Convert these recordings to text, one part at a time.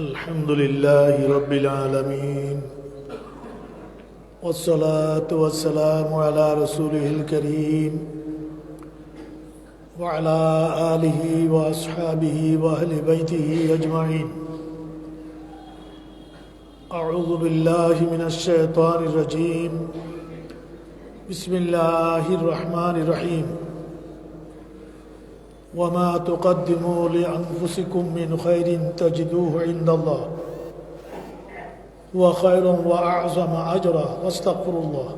الحمد لله رب العالمين والصلاة والسلام على رسوله الكريم وعلى آله وأصحابه وأهل بيته أجمعين. أعوذ بالله من الشيطان الرجيم. بسم الله الرحمن الرحيم. وما تقدموا لأنفسكم من خير تجدوه عند الله هو خير وأعظم أجرا واستغفروا الله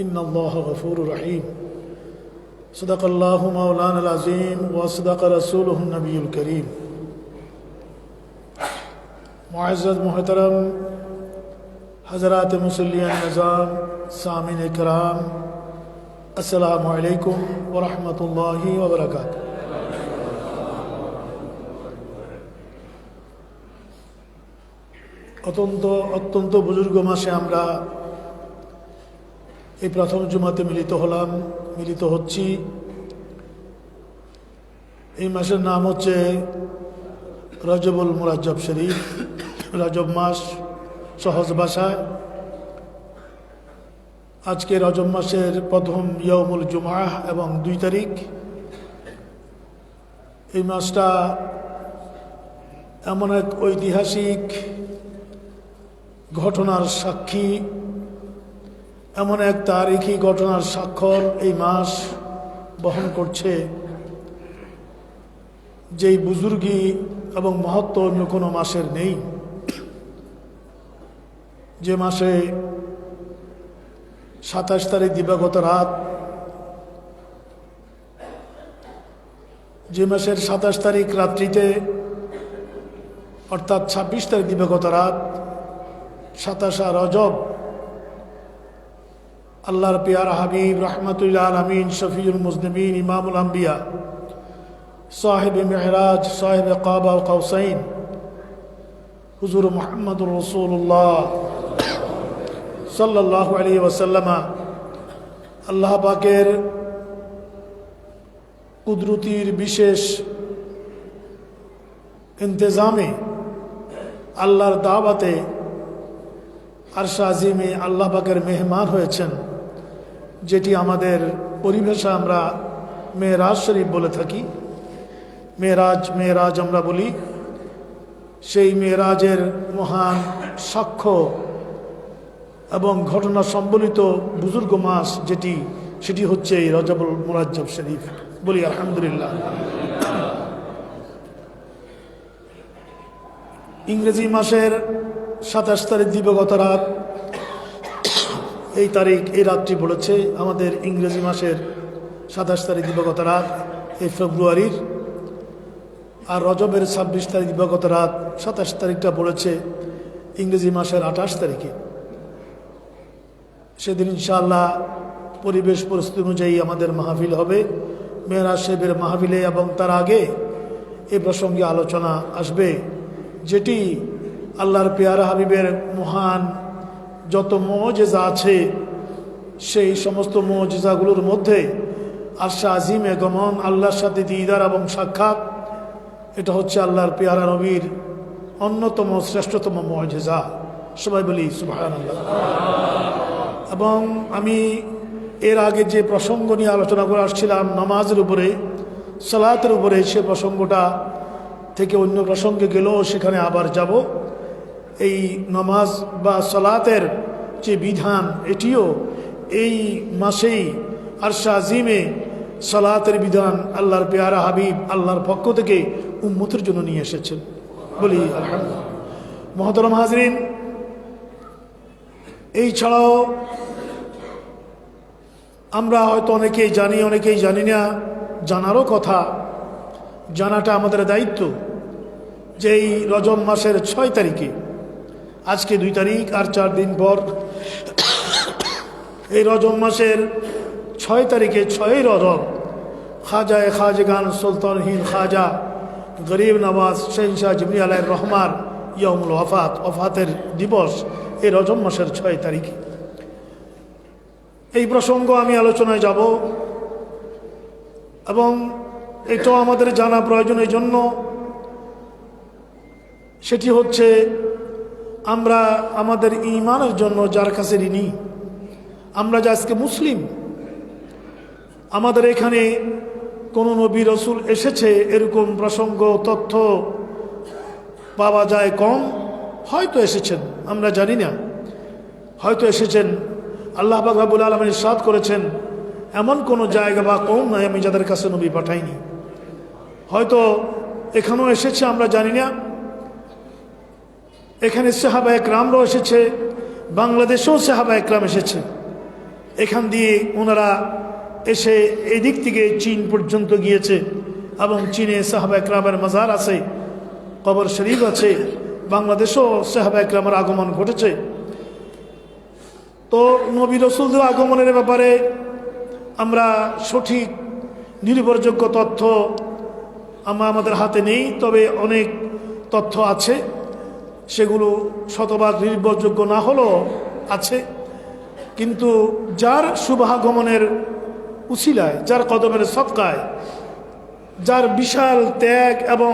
إن الله غفور رحيم. صدق الله مولانا العظيم وصدق رسوله النبي الكريم. معزز محترم حضرات مسلیان نظام سامعین کرام السلام علیکم ورحمۃ اللہ وبرکاتہ. অত্যন্ত অত্যন্ত বুজুর্গ মাসে আমরা এই প্রথম জুমাতে মিলিত হলাম, মিলিত হচ্ছি। এই মাসের নাম হচ্ছে রজবুল মুরাজ্জব শরীফ। রজব মাস সহজ ভাষায়। আজকে রজব মাসের প্রথম ইয়মুল জুমা এবং দুই তারিখ। এই মাসটা এমন এক ঐতিহাসিক ঘটনার সাক্ষী। এমন এক তারিখী ঘটনার স্বাক্ষর এই মাস বহন করছে। যেই বুজুর্গি এবং মহত্ব অন্য কোনো মাসের নেই। যে মাসে সাতাশ তারিখ দিবাগত রাত, যে মাসের সাতাশ তারিখ রাত্রিতে, অর্থাৎ ছাব্বিশ তারিখ দিবাগত রাত সাতাশা রজব। আল্লাহর পিয়ার হাবিব রহমতুল্লাহ আলমিন, শফিউল মুজনবিন ইমামুল আম্বিয়া, সাহেব মেহরাজ, সাহেব কাবা কৌসাইন হুজুর মোহাম্মদুর রসুল্লাহ সাল্লাহ আলী ওসাল্লামা আল্লাহ পাকের কুদরতির বিশেষ ইন্তজামে আল্লাহর দাওয়াতে আরশা আজিমে আল্লাহ পাকের মেহমান হয়েছেন, যেটি আমাদের পরিভাষা আমরা মেয়েরাজ শরীফ বলে থাকি। মেয়েরাজ মেয়েরাজ আমরা বলি। সেই মেয়েরাজের মহান সাক্ষ্য এবং ঘটনা সম্বলিত বুজুর্গ মাস যেটি, সেটি হচ্ছে এই রজাবুল মুরাজ্জব শরীফ। বলি, আলহামদুলিল্লাহ। ইংরেজি মাসের সাতাশ তারিখ দিবগত রাত। এই তারিখ, এই রাতটি পড়েছে আমাদের ইংরেজি মাসের সাতাশ তারিখ দিবগত রাত, এই ফেব্রুয়ারির। আর রজবের ছাব্বিশ তারিখ দিবগত রাত, সাতাশ তারিখটা পড়েছে ইংরেজি মাসের আঠাশ তারিখে। সেদিন ইনশাআল্লাহ পরিবেশ পরিস্থিতি অনুযায়ী আমাদের মাহফিল হবে। মেয়েরা সাহেবের মাহফিলে এবং তার আগে এ প্রসঙ্গে আলোচনা আসবে, যেটি আল্লাহর পেয়ারা হাবিবের মহান যত মজেজা আছে, সেই সমস্ত মজেজাগুলোর মধ্যে আশা আজিমে গমন, আল্লাহর সাথে দিদার এবং সাক্ষাৎ, এটা হচ্ছে আল্লাহর পেয়ারা নবীর অন্যতম শ্রেষ্ঠতম মজেজা। সবাই বলি সুবাহ এবং আমি এর আগে যে প্রসঙ্গ নিয়ে আলোচনা করে আসছিলাম, নামাজের উপরে, সালাতের উপরে, সে প্রসঙ্গটা থেকে অন্য প্রসঙ্গে গেলেও সেখানে আবার যাব। এই নামাজ বা সালাতের যে বিধান, এটিও এই মাসেই আরশা আজিমে সালাতের বিধান আল্লাহর পেয়ারা হাবিব আল্লাহর পক্ষ থেকে উম্মতের জন্য নিয়ে এসেছেন। বলি মহতরম হাজরিন, এই ছাড়াও আমরা হয়তো অনেকেই জানি অনেকেই জানি না, জানারও কথা, জানাটা আমাদের দায়িত্ব যে এই রজব মাসের ছয় তারিখে আজকে দুই তারিখ আর চার দিন পর। এই রজব মাসের ছয় তারিখে ছয়ই রজব। খাজায় খাজগান সুলতানহীন খাজা গরিব নওয়াজ শাহ জিবরি আলাই রহমান ইয়মুল ওফাত ওফাতের দিবস এই রজব মাসের ছয় তারিখে। এই প্রসঙ্গ আমি আলোচনায় যাব এবং এটাও আমাদের জানা প্রয়োজনের জন্য। সেটি হচ্ছে আমরা আমাদের ইমানের জন্য যার কাছে ঋণী, আমরা যে আজকে মুসলিম, আমাদের এখানে কোনো নবী রসুল এসেছে, এরকম প্রসঙ্গ, তথ্য পাওয়া যায় কম, হয়তো এসেছেন, আমরা জানি না। হয়তো এসেছেন, আল্লাহ বাবুল আলমের সাদ করেছেন, এমন কোনো জায়গা বা কম নয় আমি যাদের কাছে নবী পাঠাইনি। হয়তো এখানেও এসেছে, আমরা জানি না। এখানে সাহাবা একরামরাও এসেছে, বাংলাদেশেও সাহাবা একরাম এসেছে। এখান দিয়ে ওনারা এসে এদিক থেকে চীন পর্যন্ত গিয়েছে এবং চীনে সাহাবা একরামের মাজার আছে, কবর শরীফ আছে, বাংলাদেশেও সাহাবা একরামের আগমন ঘটেছে। তো নবী রসুলদের আগমনের ব্যাপারে আমরা সঠিক নির্ভরযোগ্য তথ্য আমরা আমাদের হাতে নেই, তবে অনেক তথ্য আছে। সেগুলো শতভাগ নির্ভরযোগ্য না হলেও আছে। কিন্তু যার শুভাগমনের উশিলায় যার কদমের সৎকায় যার বিশাল ত্যাগ এবং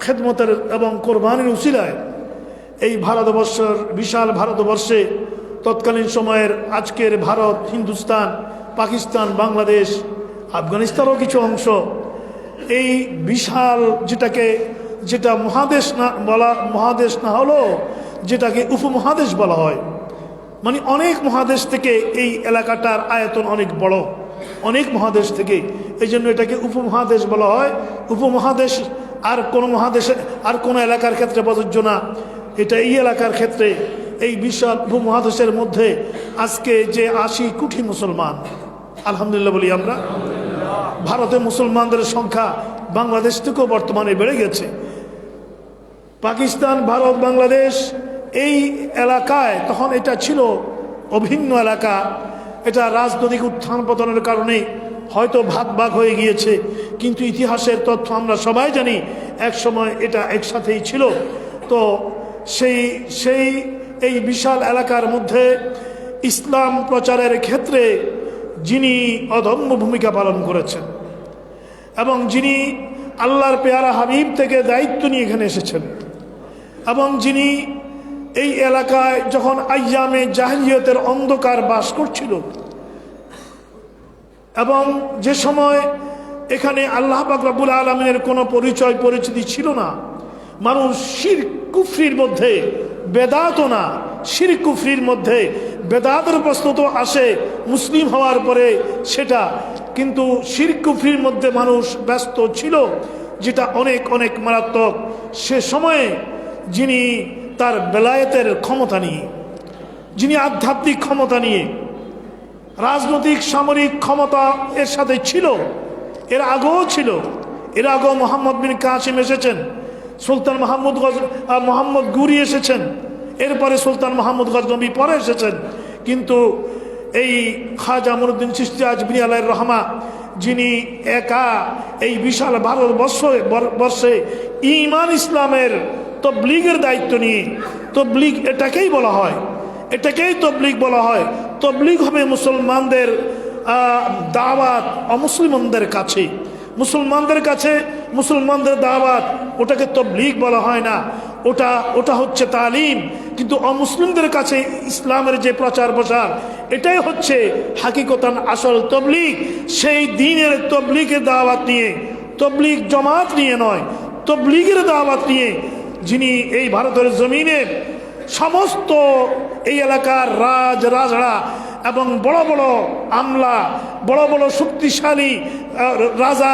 খেদমতের এবং কোরবানির উশিলায় এই ভারতবর্ষের বিশাল ভারতবর্ষে তৎকালীন সময়ের আজকের ভারত, হিন্দুস্তান, পাকিস্তান, বাংলাদেশ, আফগানিস্তানও কিছু অংশ, এই বিশাল যেটাকে যেটা মহাদেশ না বলা, মহাদেশ না হলেও যেটাকে উপমহাদেশ বলা হয়। মানে অনেক মহাদেশ থেকে এই এলাকাটার আয়তন অনেক বড়। অনেক মহাদেশ থেকে। এই জন্য এটাকে উপমহাদেশ বলা হয়। উপমহাদেশ আর কোনো মহাদেশে, আর কোনো এলাকার ক্ষেত্রে প্রযোজ্য না। এটা এই এলাকার ক্ষেত্রে এই বিশাল উপমহাদেশের মধ্যে আজকে যে আশি কোটি মুসলমান, আলহামদুলিল্লাহ বলি আমরা, ভারতে মুসলমানদের সংখ্যা বাংলাদেশ থেকেও বর্তমানে বেড়ে গেছে। পাকিস্তান, ভারত, বাংলাদেশ এই এলাকায় তখন এটা ছিল অভিন্ন এলাকা। এটা রাজনৈতিক উত্থান পতনের কারণে হয়তো ভাগ ভাগ হয়ে গিয়েছে, কিন্তু ইতিহাসের তথ্য আমরা সবাই জানি, এক সময় এটা একসাথেই ছিল। তো সেই সেই এই বিশাল এলাকার মধ্যে ইসলাম প্রচারের ক্ষেত্রে যিনি অদম্য ভূমিকা পালন করেছেন এবং যিনি আল্লাহর পেয়ারা হাবিব থেকে দায়িত্ব নিয়ে এখানে এসেছেন এবং যিনি এই এলাকায় যখন আয়ামে জাহিলিয়তের অন্ধকার বাস করছিল এবং যে সময় এখানে আল্লাহ বাকরাবুল আলমিনের কোনো পরিচয় পরিচিতি ছিল না, মানুষ শির কুফরির মধ্যে বেদাত না, শির কুফরির মধ্যে বেদাতের প্রস্তুত আসে, মুসলিম হওয়ার পরে সেটা, কিন্তু শির কুফরির মধ্যে মানুষ ব্যস্ত ছিল, যেটা অনেক অনেক মারাত্মক। সে সময়ে যিনি তার বেলায়েতের ক্ষমতা নিয়ে, যিনি আধ্যাত্মিক ক্ষমতা নিয়ে, রাজনৈতিক সামরিক ক্ষমতা এর সাথে ছিল, এর আগেও ছিল। এর আগেও মোহাম্মদ বিন কাসিম এসেছেন, সুলতান মাহমুদ গজ মোহাম্মদ গুরি এসেছেন, এরপরে সুলতান মাহমুদ গজনবী পরে এসেছেন। কিন্তু এই খাজা মনুদ্দিন চিস্তি আজবির আলাই রহমা, যিনি একা এই বিশাল ভারতবর্ষ বর্ষে ইমান ইসলামের তবলিগের দায়িত্ব নিয়ে। তবলিগ এটাকেই বলা হয়। এটাকেই তবলিগ বলা হয়। তবলিগ হবে মুসলমানদের দাওয়াত অমুসলিমদের কাছে। মুসলমানদের কাছে মুসলমানদের দাওয়াত, ওটাকে তবলিগ বলা হয় না। ওটা ওটা হচ্ছে তালিম। কিন্তু অমুসলিমদের কাছে ইসলামের যে প্রচার প্রসার, এটাই হচ্ছে হাকিকতান আসল তবলিগ। সেই দিনের তবলিগের দাওয়াত নিয়ে, তবলিগ জমাত নিয়ে নয়, তবলিগের দাওয়াত নিয়ে যিনি এই ভারতের জমিনে সমস্ত এই এলাকার রাজ রাজড়া এবং বড় বড় আমলা, বড় বড় শক্তিশালী রাজা,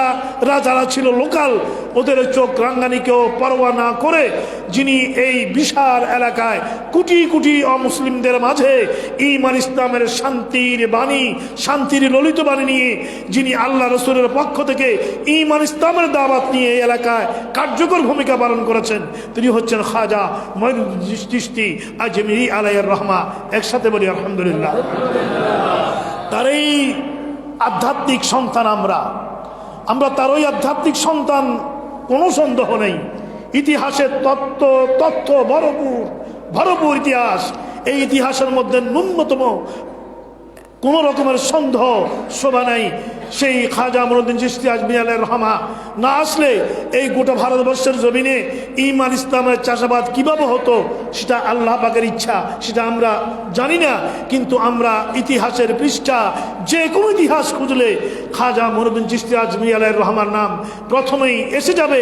রাজারা ছিল লোকাল। ওদের চোখ রাঙ্গানিকেও পরোয়া না করে যিনি এই বিশাল এলাকায় কোটি কোটি অমুসলিমদের মাঝে ইমান ইসলামের শান্তির বাণী, শান্তির ললিত বাণী নিয়ে যিনি আল্লাহ রসুলের পক্ষ থেকে ইমান ইসলামের দাওয়াত নিয়ে এই এলাকায় কার্যকর ভূমিকা পালন করেছেন, তিনি হচ্ছেন খাজা মহিষ্টি আজমিরি আলাইয়ের রহমা। একসাথে বলি, আলহামদুলিল্লাহ। তার এই আধ্যাত্মিক সন্তান আমরা। আমরা তারই আধ্যাত্মিক সন্তান, কোনো সন্দেহ নেই। ইতিহাসের তত্ত্ব তথ্য ভরপুর ভরপুর ইতিহাস। এই ইতিহাসের মধ্যে ন্যূনতম কোনো রকমের সন্দেহ, শোভা নাই। সেই খাজা আমরুদ্দিন চিস্তি আজমি আল্লাহ রহমা। না আসলে এই গোটা ভারতবর্ষের জমিনে ইমান ইসলামের চাষাবাদ কীভাবে হতো, সেটা আল্লাহ পাকের ইচ্ছা, সেটা আমরা জানি না। কিন্তু আমরা ইতিহাসের পৃষ্ঠা যে কোনো ইতিহাস খুঁজলে খাজা মনুদ্দিন চিস্তি আজমি আল্লাহ রহমার নাম প্রথমেই এসে যাবে।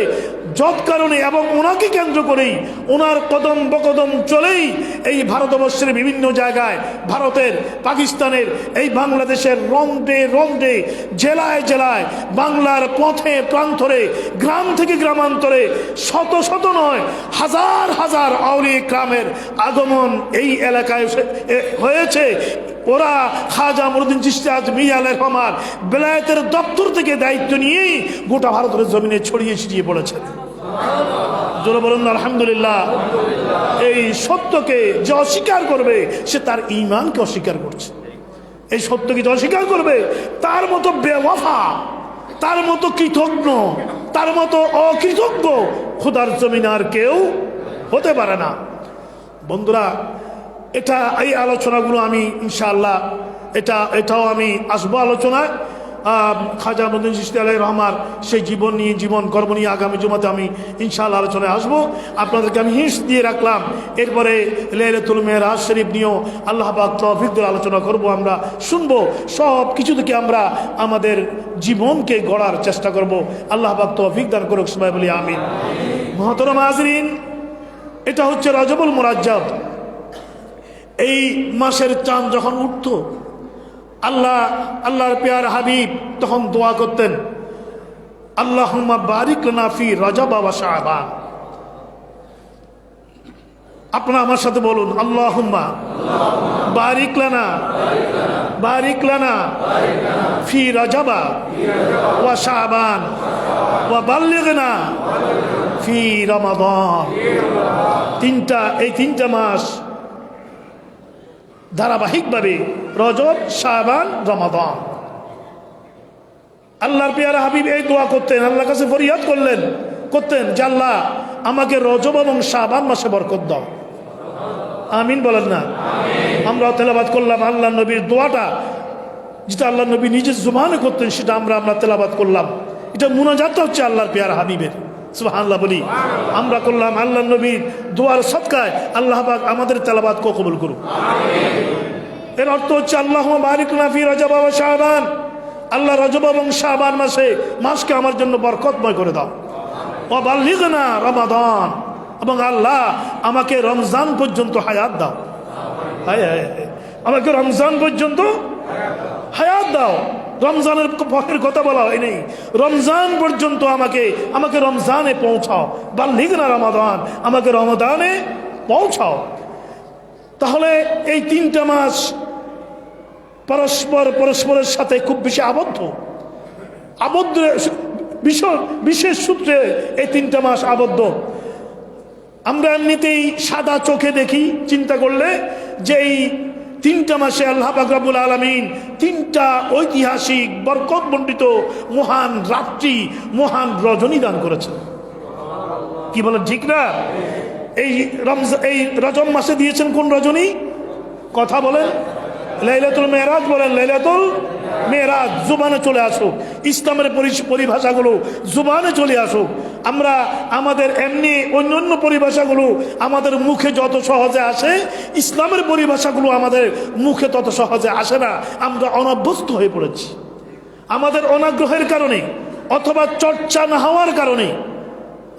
যত কারণে এবং ওনাকে কেন্দ্র করেই, ওনার কদম বকদম চলেই এই ভারতবর্ষের বিভিন্ন জায়গায়, ভারতের, পাকিস্তানের, এই বাংলাদেশের রন্দে রন্দে জেলায় জেলায়, বাংলার পথে প্রান্তরে, গ্রাম থেকে গ্রামান্তরে, শত শত নয়, হাজার হাজার আউলি গ্রামের আগমন এই এলাকায় হয়েছে। ওরা খাজা মরুদ্দিন চিস্তাজ মিয়া রহমান, বেলায়েতের দপ্তর থেকে দায়িত্ব নিয়েই গোটা ভারতের জমিনে ছড়িয়ে ছিটিয়ে পড়েছেন। জোরে বলুন আলহামদুলিল্লাহ। এই সত্যকে যে অস্বীকার করবে, সে তার ইমানকে অস্বীকার করছে। এই সত্যকে যে অস্বীকার করবে, তার মতো বেওয়াফা, তার মতো কৃতজ্ঞ, তার মতো অকৃতজ্ঞ খোদার জমিন আর কেউ হতে পারে না। বন্ধুরা, এটা এই আলোচনাগুলো আমি, ইনশাআল্লাহ, এটা, এটাও আমি আসব আলোচনায়। খাজা মদিন সিস্তি আলাই রহমার সেই জীবন নিয়ে, জীবন কর্ম নিয়ে আগামী জমাতে আমি ইনশাআল্লাহ আলোচনায় আসব। আপনাদেরকে আমি হিংস দিয়ে রাখলাম। এরপরে লেলাতুল মেহরাজ শরীফ নিয়েও আল্লাহ পাক তৌফিকদের আলোচনা করব। আমরা শুনব সব কিছু থেকে আমরা আমাদের জীবনকে গড়ার চেষ্টা করব। আল্লাহ পাক তৌফিক দান করুক সময় বলি আমি মহতরম হাজরিন, এটা হচ্ছে রজবুল মোরাজ্জাব। এই মাসের চাঁদ যখন উঠত আল্লাহ, আল্লাহর পেয়ার হাবিব তখন দোয়া করতেন আল্লাহ বারিক নাফি রাজা বাবা শাহবান আপনারা আমার সাথে বলুন আল্লাহ বারিক লানা বারিক লানা ফি রাজাবা ওয়া শাহবান ওয়া বাল্লিগনা ফি রমাদান। তিনটা, এই তিনটা মাস ধারাবাহিকভাবে রজব শাহবান রমাদান। আল্লাহর পেয়ারা হাবিব এই দোয়া করতেন আল্লাহর কাছে ফরিয়াদ করলেন করতেন যে আল্লাহ আমাকে রজব এবং শাহবান মাসে বরকত দাও। আমিন বলেন না? আমরা তেলাবাদ করলাম আল্লাহ নবীর দোয়াটা যেটা আল্লাহ নবী নিজের জুবানে করতেন সেটা আমরা আমরা তেলাবাদ করলাম। এটা মুনাজাতটা হচ্ছে আল্লাহর পেয়ারা হাবিবের। সুবহানাল্লাহ বলি। আমরা করলাম আল্লাহ নবীর দোয়ার সৎকায় আল্লাহ পাক আমাদের তেলাবাদ কবুল করুক। এর অর্থ হচ্ছে আল্লাহ বারিক নাফি রজব ও শাহবান আল্লাহ রজব এবং শাহবান মাসে মাসকে আমার জন্য বরকতময় করে দাও। ও রমাদান। এবং আল্লাহ আমাকে রমজান পর্যন্ত হায়াত দাও। হায় হায়। আমাকে রমজান পর্যন্ত হায়াত দাও। রমজানের পক্ষের কথা বলা হয় রমজান পর্যন্ত আমাকে আমাকে রমজানে পৌঁছাও। বাল্লিগনা রমাদান, আমাকে রমাদানে পৌঁছাও। তাহলে এই তিনটা মাস পরস্পর, পরস্পরের সাথে খুব বেশি আবদ্ধ। আবদ্ধ বিশ- বিশেষ সূত্রে এই তিনটা মাস আবদ্ধ। আমরা এমনিতেই সাদা চোখে দেখি, চিন্তা করলে যে এই তিনটা মাসে আল্লাহ বাকরাবুল আলমিন তিনটা ঐতিহাসিক বরকত মণ্ডিত মহান রাত্রি, মহান রজনী দান করেছেন। কি বলেন, ঠিক না? এই রমজান এই রজম মাসে দিয়েছেন কোন রজনী? কথা বলেন। লাইলাতুল মেহরাজ বলেন, লাইলাতুল মেহরাজ জুবানে চলে আসুক। ইসলামের পরিভাষাগুলো জুবানে চলে আসুক। আমরা আমাদের এমনি অন্য অন্য পরিভাষাগুলো আমাদের মুখে যত সহজে আসে, ইসলামের পরিভাষাগুলো আমাদের মুখে তত সহজে আসে না। আমরা অনভ্যস্ত হয়ে পড়েছি। আমাদের অনাগ্রহের কারণে অথবা চর্চা না হওয়ার কারণে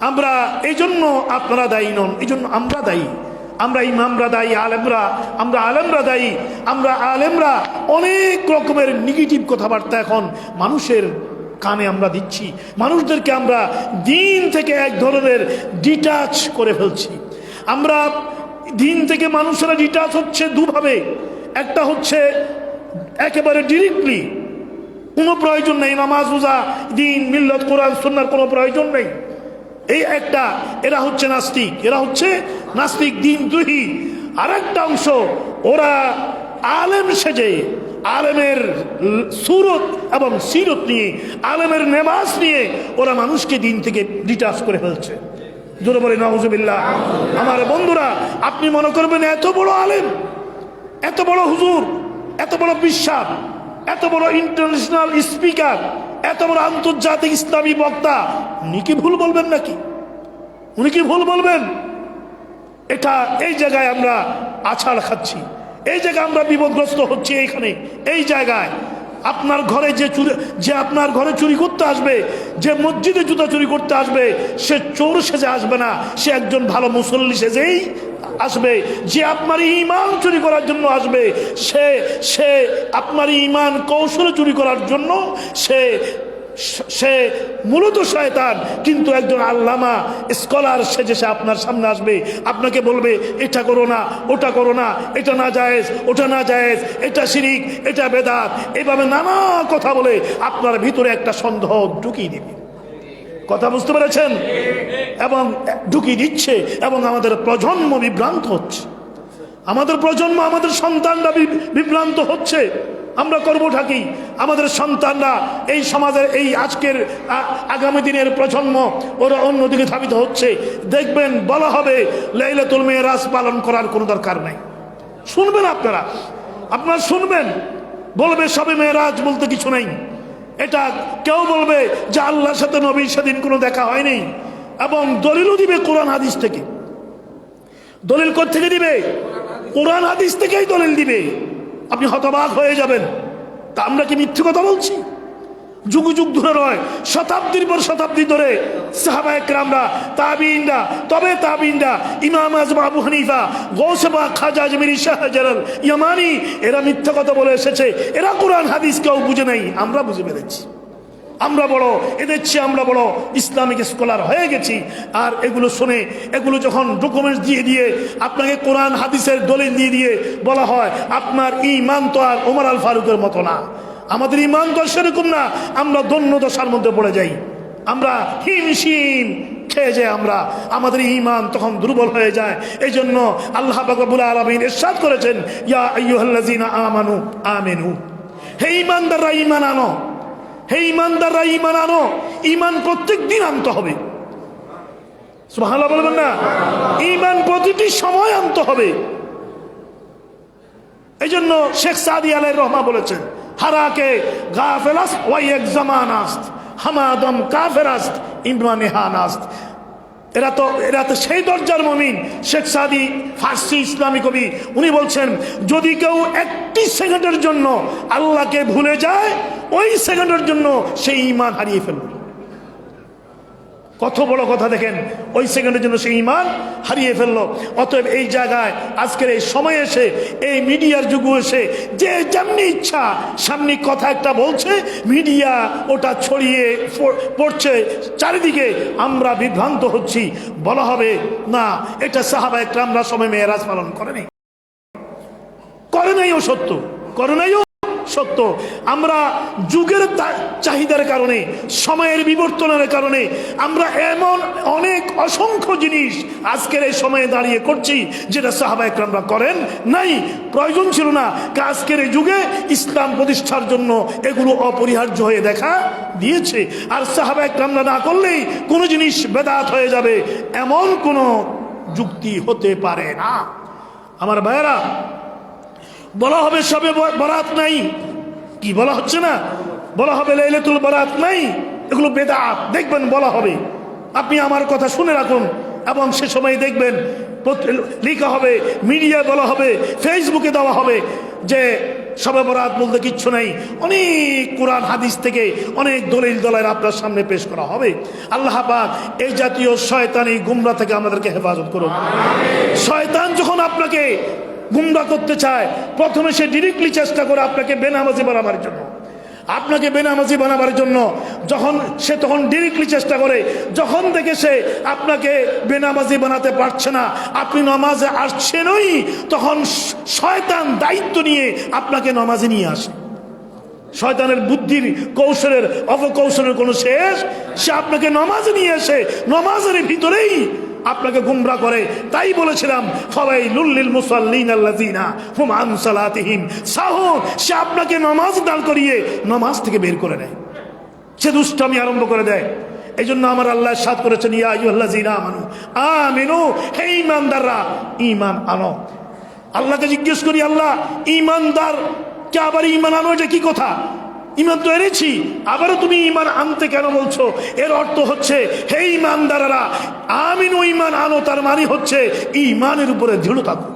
আমরা এই জন্য আপনারা দায়ী নন এই জন্য আমরা দায়ী। আমরা ইমামরা দায়ী, আলেমরা, আমরা আলেমরা দায়ী, আমরা আলেমরা অনেক রকমের নেগেটিভ কথাবার্তা এখন মানুষের কানে আমরা দিচ্ছি। মানুষদেরকে আমরা দিন থেকে এক ধরনের ডিটাচ করে ফেলছি। আমরা দিন থেকে মানুষেরা ডিটাচ হচ্ছে দুভাবে। একটা হচ্ছে একেবারে ডিরেক্টলি কোনো প্রয়োজন নেই। নামাজ, রোজা, দিন, মিল্লত, কোরআন সন্ন্যার কোনো প্রয়োজন নেই। এই একটা, এরা হচ্ছে নাস্তিক, এরা হচ্ছে নাস্তিক দিন দুহি আর একটা অংশ, ওরা আলেম সেজে, আলেমের সুরত এবং সিরত নিয়ে, আলেমের নেমাজ নিয়ে ওরা মানুষকে দিন থেকে ডিটাচ করে ফেলছে। জোরে বলে নজবিল্লা আমার বন্ধুরা, আপনি মনে করবেন এত বড় আলেম, এত বড় হুজুর, এত বড় বিশ্বাস এত বড় ইন্টারন্যাশনাল স্পিকার এত বড় আন্তর্জাতিক ইসলামী বক্তা, উনি কি ভুল বলবেন নাকি? উনি কি ভুল বলবেন? এটা এই জায়গায় আমরা আছাড় খাচ্ছি। এই জায়গায় আমরা বিপদগ্রস্ত হচ্ছি এইখানে এই জায়গায় আপনার ঘরে যে চুরি, যে আপনার ঘরে চুরি করতে আসবে, যে মসজিদে জুতা চুরি করতে আসবে, সে চোর সেজে আসবে না। সে একজন ভালো মুসল্লি সেজেই আসবে। যে আপনার ইমান চুরি করার জন্য আসবে, সে সে আপনার ইমান কৌশলে চুরি করার জন্য সে সে মূলত শয়তান, কিন্তু একজন আল্লামা, স্কলার সেজে সে আপনার সামনে আসবে। আপনাকে বলবে, এটা করো না, ওটা করো না, এটা না জায়েজ, ওটা না জায়েজ, এটা শিরিক, এটা বেদাত। এভাবে নানা কথা বলে আপনার ভিতরে একটা সন্দেহ ঢুকিয়ে দিবে। কথা বুঝতে পেরেছেন? এবং ঢুকিয়ে দিচ্ছে, এবং আমাদের প্রজন্ম বিভ্রান্ত হচ্ছে। আমাদের প্রজন্ম, আমাদের সন্তানরা বিভ্রান্ত হচ্ছে। আমরা করবোটা কি আমাদের সন্তানরা এই সমাজের এই আজকের আগামী দিনের প্রজন্ম, ওরা অন্যদিকে ধাবিত হচ্ছে। দেখবেন বলা হবে, লাইলাতুল মেয়েরাজ পালন করার কোনো দরকার নাই। শুনবেন আপনারা। আপনারা শুনবেন। বলবে, সবে মেয়েরাজ বলতে কিছু নেই। এটা কেউ বলবে যে আল্লাহর সাথে নবীর সেদিন কোনো দেখা হয়নি। এবং দলিলও দিবে কোরআন হাদিস থেকে। দলিল থেকে দিবে? কোরআন হাদিস থেকেই দলিল দিবে। আপনি হতবাক হয়ে যাবেন। তা আমরা কি মিথ্যে কথা বলছি? যুগ যুগ ধরে নয়, শতাব্দীর পর শতাব্দী ধরে সাহাবায়করামরা তাবিনরা, তবে তাবিনরা, ইমাম আজম আবু হানিফা গৌসবা খাজা আজমির শাহজালাল ইয়ামানি, এরা মিথ্যা কথা বলে এসেছে। এরা কোরআন হাদিস কেউ বুঝে নাই। আমরা বুঝে পেরেছি আমরা বড়, এদের চেয়ে আমরা বড়, ইসলামিক স্কলার হয়ে গেছি। আর এগুলো শুনে, এগুলো যখন ডকুমেন্টস দিয়ে দিয়ে আপনাকে কোরআন, হাদিসের দলিল দিয়ে দিয়ে বলা হয়, আপনার ইমান তো আর ওমর আল ফারুকের মতো না। আমাদের ইমান তো সেরকম না, আমরা দন্য দশার মধ্যে পড়ে যাই। আমরা হিমশিম খেয়ে যাই আমরা। আমাদের ইমান তখন দুর্বল হয়ে যায়। এই জন্য আল্লাহ বাকবুল আলমিন এরশাদ করেছেন, ইয়া আমানু, আমিনু। হে ইমানদাররা ইমান আনো। হে ইমানদাররা ইমান আনো। ইমান প্রত্যেক দিন আনতে হবে। সুবহানাল্লাহ বলবেন না? ইমান প্রতিটি সময় আনতে হবে। এই জন্য শেখ সাদি আলাই রহমা বলেছেন, হারাকে গাফেলাস ওয়াই এক জামানাস্ত, হামাদম কাফেরাস্ত ইমরানে হানাস্ত এরা তো এরা তো সেই দরজার মমিন। শেখ সাদি, ফার্সি ইসলামী কবি, উনি বলছেন, যদি কেউ একটি সেকেন্ডের জন্য আল্লাহকে ভুলে যায় ওই সেকেন্ডের জন্য সেই ইমান হারিয়ে ফেলবে কত বড় কথা দেখেন, ওই সেকেন্ডের জন্য সেই ইমান হারিয়ে ফেলল। অতএব এই জায়গায় আজকের এই সময় এসে, এই মিডিয়ার যুগ এসে, যে যেমনি ইচ্ছা, সামনে কথা একটা বলছে, মিডিয়া ওটা ছড়িয়ে পড়ছে। চারিদিকে আমরা বিভ্রান্ত হচ্ছি। বলা হবে, না, এটা সাহাবা আমরা সময় মেয়েরাজ পালন করেনি। করে নাই ও সত্য করে নাই সত্য। আমরা যুগের চাহিদার কারণে, সময়ের বিবর্তনের কারণে, আমরা এমন অনেক অসংখ্য জিনিস আজকের এই সময়ে দাঁড়িয়ে করছি, যেটা সাহাবা একরামরা করেন নাই। প্রয়োজন ছিল না আজকের এই যুগে ইসলাম প্রতিষ্ঠার জন্য এগুলো অপরিহার্য হয়ে দেখা দিয়েছে। আর সাহাবা একরামরা না করলেই কোনো জিনিস বেদাত হয়ে যাবে, এমন কোনো যুক্তি হতে পারে না। আমার ভাইয়েরা বলা হবে সবে বরাত নাই। কি বলা হচ্ছে না? বলা হবে লাইলাতুল বরাত নাই। এগুলো বেদা দেখবেন বলা হবে। আপনি আমার কথা শুনে রাখুন এবং সে সময় দেখবেন লেখা হবে মিডিয়া বলা হবে, ফেসবুকে দেওয়া হবে যে সবে বরাত বলতে কিচ্ছু নেই। অনেক কোরআন হাদিস থেকে অনেক দলিল দলের আপনার সামনে পেশ করা হবে। আল্লাহ পাক এই জাতীয় শয়তানি গুমরা থেকে আমাদেরকে হেফাজত করুন শয়তান যখন আপনাকে গুমরা করতে চায়, প্রথমে সে ডিরেক্টলি চেষ্টা করে আপনাকে বেনামাজি বানাবার জন্য। আপনাকে বেনামাজি বানাবার জন্য যখন সে তখন ডিরেক্টলি চেষ্টা করে, যখন থেকে সে আপনাকে বেনামাজি বানাতে পারছে না, আপনি নমাজে আসছেনই, তখন শয়তান দায়িত্ব নিয়ে আপনাকে নমাজে নিয়ে আসে। শয়তানের বুদ্ধির কৌশলের অপকৌশলের কোনো শেষ, সে আপনাকে নমাজে নিয়ে এসে নমাজের ভিতরেই আপনাকে গুমরা করে। তাই বলেছিলাম সবাই লুল্লিল মুসাল্লিন আল্লাযিনা হুম আন সালাতিহিম। সে আপনাকে নমাজ দান করিয়ে নমাজ থেকে বের করে নেয় সে দুষ্টামি আরম্ভ করে দেয়। এই জন্য আমার আল্লাহ সাদ করেছেন, ইয়া হে ইমানদাররা ইমান আনো। আল্লাহকে জিজ্ঞেস করি, আল্লাহ ইমানদার কে আবার ইমান আনো, এটা কি কথা? ইমান তো এনেছি। আবারও তুমি ইমান আনতে কেন বলছো? এর অর্থ হচ্ছে, হে ইমানদারেরা, আমিনু ইমান আনো, তার মানে হচ্ছে, ইমানের উপরে দৃঢ় থাকো।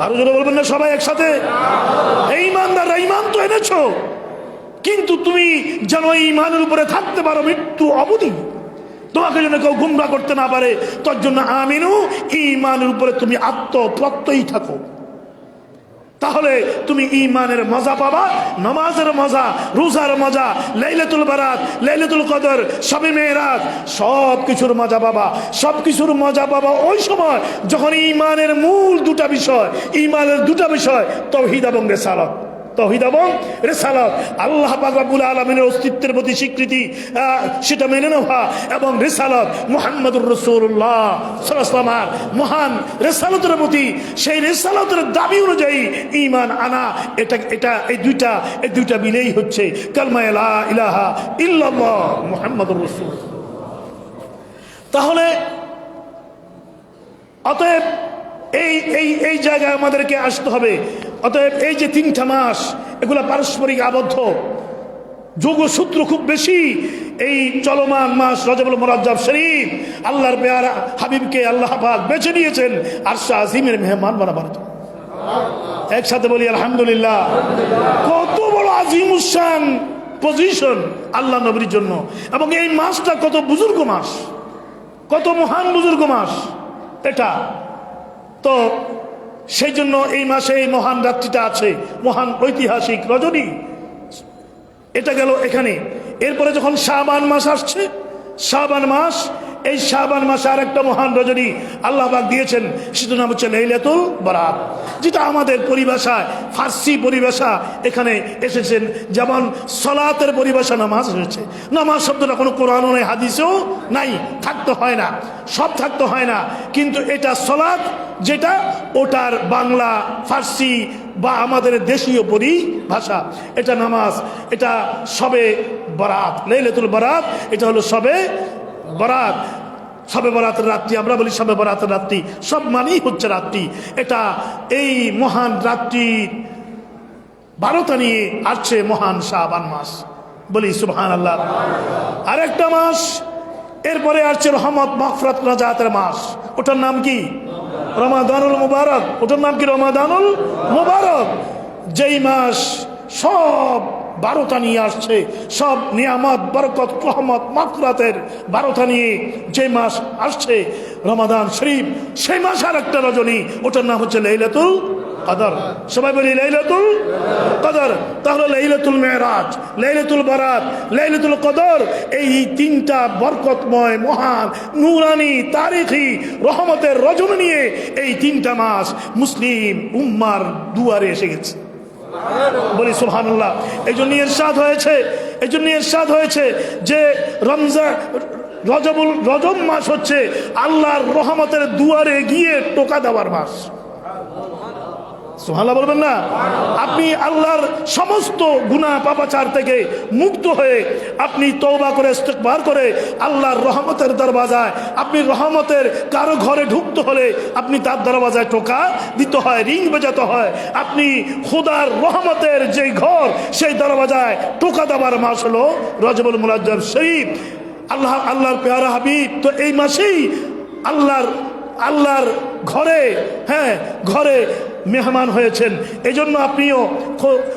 আরও জোরে বলবেন না সবাই একসাথে? এই ইমানদাররা, ইমান তো এনেছো। কিন্তু তুমি যেন এই ইমানের উপরে থাকতে পারো, মৃত্যু অবধি। তোমাকে যেন কেউ গুমরা করতে না পারে, তোর জন্য আমিনু, ইমানের উপরে তুমি আত্মপ্রত্যয়ী থাকো। তাহলে তুমি ইমানের মজা পাবা, নামাজের মজা, রোজার মজা, লাইলাতুল বারাত, লাইলাতুল কদর, সবে মেয়েরাত সব কিছুর মজা পাবা। সব কিছুর মজা পাবা ওই সময় যখন ইমানের মূল দুটা বিষয় ইমানের দুটা বিষয়, তৌহিদ এবং রেসালত। তহিদ এবং রেসালত। আল্লাহ পাকাবুল আলমিনের অস্তিত্বের প্রতি স্বীকৃতি সেটা মেনে নেওয়া এবং রেসালত মোহাম্মদুর রসুল্লাহ সাল্লামার মহান রেসালতের প্রতি, সেই রেসালতের দাবি অনুযায়ী ইমান আনা, এটা এটা, এই দুইটা এই দুইটা মিলেই হচ্ছে। কালমা ইলা ইলাহা ইল্লাল্লাহ মোহাম্মদুর রসুল তাহলে, অতএব এই এই এই জায়গায় আমাদেরকে আসতে হবে। অতএব এই যে তিনটা মাস, এগুলা পারস্পরিক আবদ্ধ। যোগসূত্র খুব বেশি। এই চলমান মাস রজবুল মোরাজ্জাব শরীফ, আল্লাহর পেয়ারা হাবিবকে আল্লাহ পাক বেছে নিয়েছেন আর শাহ আজিমের মেহমান বানাবার। একসাথে বলি, আলহামদুলিল্লাহ। কত বড় আজিম উসান পজিশন আল্লাহ নবীর জন্য। এবং এই মাসটা কত বুজুর্গ মাস, কত মহান বুজুর্গ মাস। এটা তো সেই জন্য এই মাসে এই মহান রাত্রিটা আছে, মহান ঐতিহাসিক রজনী। এটা গেল এখানে। এরপরে যখন শাবান মাস আসছে, শাবান মাস এই শাবান মাসে আর একটা মহান রজনী আল্লাহ পাক দিয়েছেন, সেটার নাম হচ্ছে লাইলাতুল বরাত যেটা আমাদের পরিভাষায়, ফার্সি পরিভাষা এখানে এসেছেন, যেমন সলাতের পরিভাষা নামাজ এসেছে। নামাজ শব্দটা কোনো কোরআনও নেই, হাদিসেও নাই, থাকতে হয় না, সব থাকতে হয় না, কিন্তু এটা সলাৎ যেটা, ওটার বাংলা, ফার্সি বা আমাদের দেশীয় পরিভাষা, এটা নামাজ, এটা সবে বরাত লাইলাতুল বরাত এটা হলো সবে বরাত। সবে বরাতের রাত্রি, আমরা বলি সবে বরাতের রাত্রি। সব মানেই হচ্ছে রাত্রি। এটা এই মহান রাত্রি বারোটা নিয়ে আসছে মহান শাহবান মাস। বলি সুবহান আল্লাহ আরেকটা মাস, এরপরে আসছে রহমত মফরত রাজাতের মাস। ওটার নাম কি? রমাদানুল মুবারক। ওটার নাম কি রমাদানুল মুবারক? যেই মাস সব বারোটা নিয়ে আসছে। সব নিয়ামত, বরকত, রহমত মাকরাতের বারোটা নিয়ে যে মাস আসছে, রমাদান শরীফ, সেই মাস আর একটা রজনী। ওটার নাম হচ্ছে লাইলাতুল কদর। সবাই বলি লাইলাতুল কদর। তাহলে লাইলাতুল মেরাজ, লাইলাতুল বারাত, লাইলাতুল কদর, এই তিনটা বরকতময়, মহান, নুরানি, তারিখি, রহমতের রজনী নিয়ে এই তিনটা মাস মুসলিম উম্মার দুয়ারে এসে গেছে। বলি সুহানুল্লাহ এই জন্য এরশাদ হয়েছে, এই জন্য এরশাদ হয়েছে যে রমজান রজবুল, রজব মাস হচ্ছে আল্লাহর রহমতের দুয়ারে গিয়ে টোকা দেওয়ার মাস। সুহানা বলবেন না? আপনি আল্লাহর সমস্ত গুনাহ পাপাচার থেকে মুক্ত হয়ে আপনি তৌবা করে ইস্তেকবার করে আল্লাহর রহমতের দরওয়াজায় আপনি রহমতের কারও ঘরে ঢুকতে হলে আপনি তার দরওয়াজায় টোকা দিতে হয়, রিং বেজাতে হয়। আপনি খোদার রহমতের যে ঘর, সেই দরওয়াজায় টোকা দেওয়ার মাস হলো রজবুল মুলাজ্জব শরীফ। আল্লাহ, আল্লাহর পেয়ারা হাবিব। তো এই মাসেই আল্লাহর আল্লাহর ঘরে হ্যাঁ ঘরে মেহমান হয়েছেন। এই জন্য আপনিও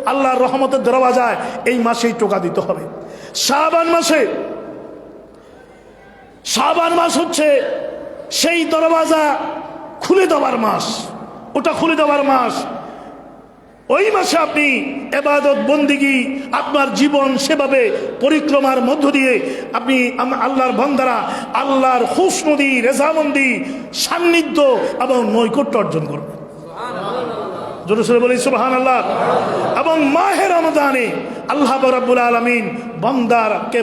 আল্লাহর রহমতের দরওয়াজায় এই মাসেই টোকা দিতে হবে। শাহবান মাসে শাহবান মাস হচ্ছে সেই দরওয়াজা খুলে দেওয়ার মাস। ওটা খুলে দেওয়ার মাস। ওই মাসে আপনি এবাদত বন্দিগি আপনার জীবন সেভাবে পরিক্রমার মধ্য দিয়ে আপনি আল্লাহর বন্দারা আল্লাহর হুসনদি রেজামন্দি সান্নিধ্য এবং নৈকট্য অর্জন করবে বলি সুবহান আল্লাহ এবং মাহে রমজানে আল্লাহ রাব্বুল আলামিন বন্দারকে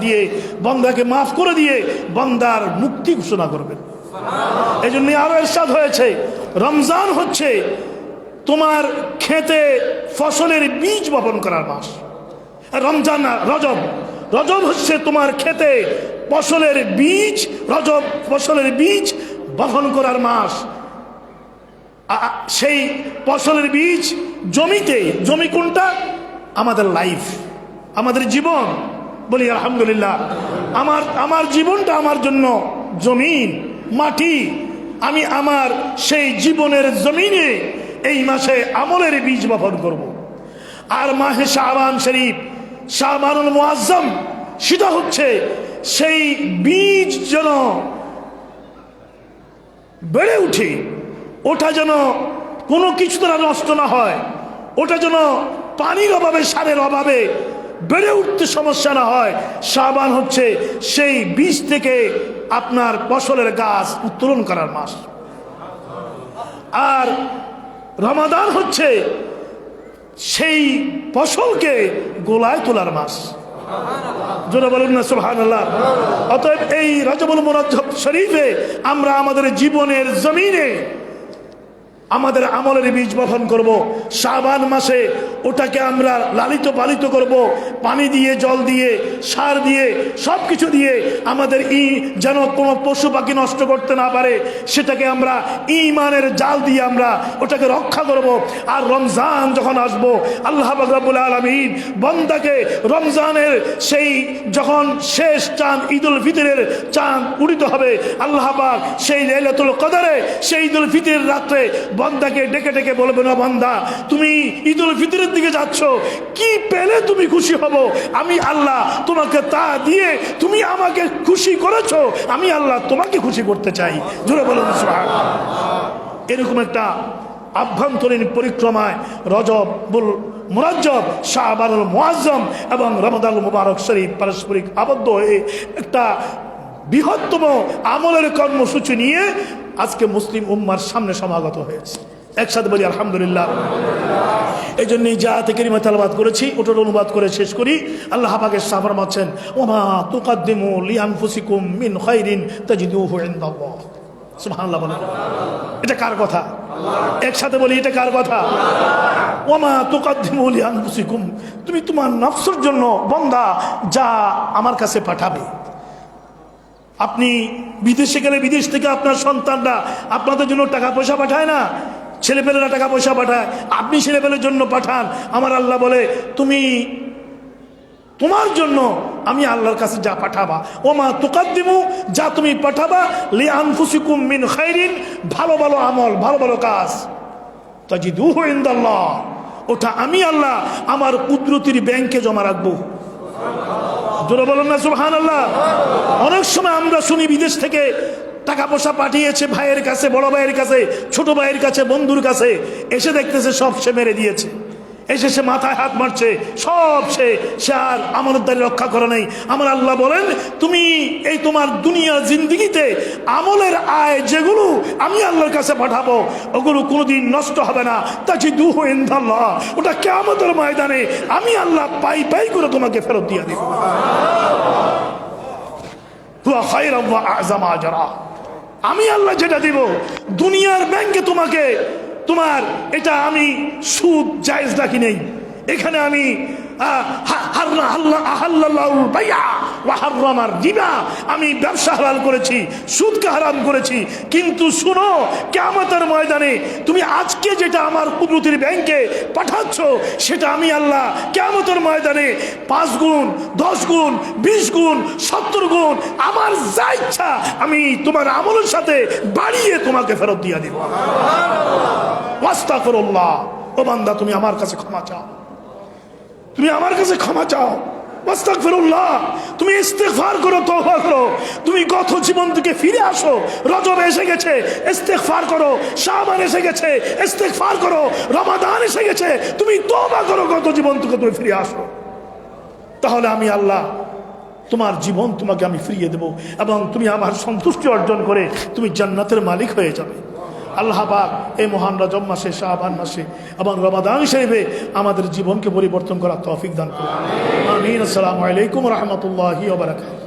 দিয়ে বন্দাকে মাফ করে দিয়ে বন্দার মুক্তি ঘোষণা করবেন। এই জন্য আরও এরশাদ হয়েছে। রমজান হচ্ছে তোমার খেতে ফসলের বীজ বপন করার মাস। রমজান, রজব রজব হচ্ছে তোমার খেতে ফসলের বীজ, রজব ফসলের বীজ বপন করার মাস। সেই ফসলের বীজ জমিতে, জমি কোনটা? আমাদের লাইফ আমাদের জীবন। বলি, আলহামদুলিল্লাহ, আমার আমার জীবনটা আমার জন্য জমিন, মাটি। আমি আমার সেই জীবনের জমিনে এই মাসে আমলের বীজ বপন করব। আর মাহে শাহবান শরীফ শাহবানুল মুআজ্জম, সেটা হচ্ছে সেই বীজ যেন বেড়ে উঠে, ওটা যেন কোনো কিছু দ্বারা নষ্ট না হয়, ওটা যেন পানির অভাবে, সারের অভাবে বেড়ে উঠতে সমস্যা না হয় সাবান হচ্ছে সেই বীজ থেকে আপনার ফসলের গাছ উত্তোলন করার মাস আর রমাদান হচ্ছে সেই ফসলকে গোলায় তোলার মাস। জোরে বলুন না অতএব এই রাজবুল মুরাজ্জব শরীফে আমরা আমাদের জীবনের জমিনে আমাদের আমলের বীজ বপন করব। শাবান মাসে ওটাকে আমরা লালিত পালিত করব। পানি দিয়ে, জল দিয়ে, সার দিয়ে সব কিছু দিয়ে আমাদের ই যেন কোনো পশু পাখি নষ্ট করতে না পারে, সেটাকে আমরা ইমানের জাল দিয়ে আমরা ওটাকে রক্ষা করব। আর রমজান যখন আসব, আল্লাহ বাবুল আলমিন বন্দাকে রমজানের সেই যখন শেষ চাঁদ, ঈদুল ফিতরের চাঁদ উড়িত হবে, আল্লাহ পাক সেই লেলাতুল কদরে, সেই ঈদুল ফিতরের রাত্রে বন্দাকে ডেকে ডেকে বলবে, না বন্দা, তুমি ঈদুল ফিতরের দিকে যাচ্ছ, কি পেলে তুমি খুশি হব আমি আল্লাহ তোমাকে তা দিয়ে তুমি আমাকে খুশি করেছ, আমি আল্লাহ তোমাকে খুশি করতে চাই জোরে সুবহান। এরকম একটা আভ্যন্তরীণ পরিক্রমায় রজব বুল মুরাজ্জব শাহবানুল মুআজ্জম এবং রমদাল মুবারক শরীফ পারস্পরিক আবদ্ধ হয়ে একটা বৃহত্তম আমলের কর্মসূচি নিয়ে আজকে মুসলিম উম্মার সামনে সমাগত হয়েছে। একসাথে বলি, আলহামদুলিল্লাহ। এই জন্য জাহাতে কেরিমা তালাবাদ করেছি ওটার অনুবাদ করে শেষ করি। আল্লাহ পাকের সাফার মাচ্ছেন ওমা তুকাদ্দিমু লিআনফুসিকুম মিন খাইরিন তাজিদুহু ইনদাল্লাহ। সুবহানাল্লাহ বলেন। এটা কার কথা? একসাথে বলি, এটা কার কথা? ওমা তুকাদ্দিমু লিআনফুসিকুম। তুমি তোমার নফসের জন্য বন্দা যা আমার কাছে পাঠাবে। আপনি বিদেশে গেলে বিদেশ থেকে আপনার সন্তানরা আপনাদের জন্য টাকা পয়সা পাঠায় না? ছেলেপেলেরা টাকা পয়সা পাঠায়। আপনি ছেলেপেলের জন্য পাঠান। আমার আল্লাহ বলে, তুমি তোমার জন্য আমি আল্লাহর কাছে যা পাঠাবা। ও মা তুকাদ্দিমু, যা তুমি পাঠাবা লি আনফুসিকুম মিন খাইরিন। ভালো ভালো আমল, ভালো ভালো কাজ। তাজিদুহু ইনদাল্লাহ। ওটা আমি আল্লাহ আমার কুদরতির ব্যাংকে জমা রাখব। জোরে বলেন না সুবহান আল্লাহ অনেক সময় আমরা শুনি বিদেশ থেকে টাকা পয়সা পাঠিয়েছে ভাইয়ের কাছে, বড় ভাইয়ের কাছে, ছোট ভাইয়ের কাছে, বন্ধুর কাছে, এসে দেখতেছে সব সে মেরে দিয়েছে। এসে সে মাথায় হাত মারছে, সব সে আর আমানতদারি রক্ষা করে নেই। আমার আল্লাহ বলেন, তুমি এই তোমার দুনিয়ার জিন্দিগিতে আমলের আয় যেগুলো আমি আল্লাহর কাছে পাঠাবো, ওগুলো কোনোদিন নষ্ট হবে না। তা যে দুহ ইন্দাল্লাহ। ওটা কেমতের ময়দানে আমি আল্লাহ পাই পাই করে তোমাকে ফেরত দিয়ে দিব। আমি আল্লাহ যেটা দিব, দুনিয়ার ব্যাংকে তোমাকে তোমার, এটা আমি সুদ জায়েজ রাখি নেই এখানে আমি। আমি ব্যবসা হালাল করেছি, সুদকে হারাম করেছি কিন্তু শুনো কেমতের ময়দানে তুমি আজকে যেটা আমার কুদরতির ব্যাংকে পাঠাচ্ছ, সেটা আমি আল্লাহ কেমতের ময়দানে পাঁচ গুণ, দশ গুণ, বিশ গুণ, সত্তর গুণ, আমার যা ইচ্ছা আমি তোমার আমলের সাথে বাড়িয়ে তোমাকে ফেরত দিয়ে দিব। ও বান্দা, তুমি আমার কাছে ক্ষমা চাও। তুমি আমার কাছে ক্ষমা চাও। ওয়াস্তাগফিরুল্লাহ, তুমি ইস্তেগফার করো, তওবা করো। তুমি গত জীবন থেকে ফিরে আসো, রজব এসে গেছে, ইস্তেগফার করো। শাবান এসে গেছে, ইস্তেগফার করো। রমাদান এসে গেছে, তুমি তওবা করো, গত জীবন থেকে তুমি ফিরে আসো। তাহলে আমি আল্লাহ, তোমার জীবন তোমাকে আমি ফিরিয়ে দেব এবং তুমি আমার সন্তুষ্টি অর্জন করে তুমি জান্নাতের মালিক হয়ে যাবে। আল্লাহ পাক এই মহান রজব মাসে, শাহবান মাসে, এবং রমাদান শরীফে আমাদের জীবনকে পরিবর্তন করার তৌফিক দান করুন। আসসালামু আলাইকুম রহমতুল্লাহি ওয়া বারাকাতুহু।